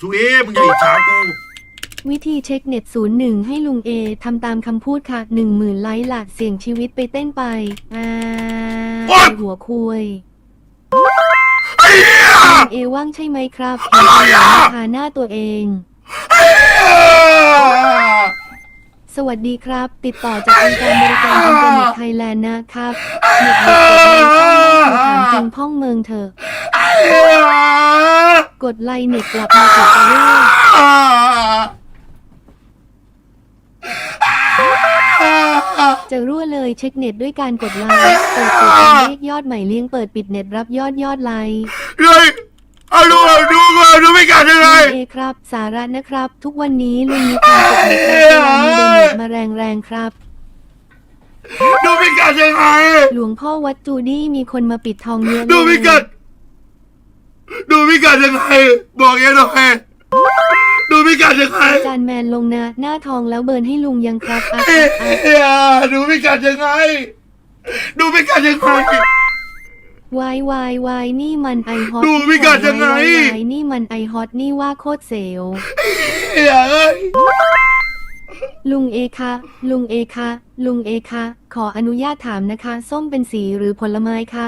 ชูเอมึงอย่าอิจฉากู วิธีเช็คเน็ตศูนย์หนึ่งให้ลุงเอทำตามคำพูดค่ะหนึ่งหมื่นไลค์หลักเสี่ยงชีวิตไปเต้นไปอ่าโอ๊ย หัวคุยไอ้เหี้ย ลุงเอว่างใช่ไหมครับเห็นเหรอหาหน้าตัวเอง สวัสดีครับ ติดต่อจากองค์การบริการอินเทอร์เน็ตไทยแลนด์นะครับเน็ตเน็ตกดไลค์ช่องถามจริงพ่องเมืองเถอะ กดไลค์เน็ตกลับมาเถอะเรื่องจะรั่วเลยเช็คเน็ตด้วยการกดไลค์เปิดปิดเลขยอดใหม่เลี้ยงเปิดปิดเน็ตรับยอดยอดไลค์เฮ้ยเอาดูเอาดูก่อนดูไม่กัดยังไง เอครับ สาระนะครับ ทุกวันนี้ลุงมีความกดเน็ตและเวลามีโดเน็ตมาแรงแรงๆครับ ดูไม่กัดยังไง หลวงพ่อวัดจูดี้มีคนมาปิดทองเยอะดูไม่กัด ดูไม่กัดยังไงบอกยังหน่อยดูไม่กัดยังไงอาจารย์แมนลงนะหน้าทองแล้วเบิร์นให้ลุงยังครับอะเอ้อะอะยดูไม่กัดยังไง ดูไม่กัดยังไง วายวายวายนี่มันไอฮอตดูไม่กัดยังไง วายวายนี่มันไอฮอตนี่ว่าโคตรเซลลเอ้ยเอ้ยลุงเอคะลุงเอคะลุงเอคะขออนุญาตถามนะคะ ส้มเป็นสีหรือผลไม้คะ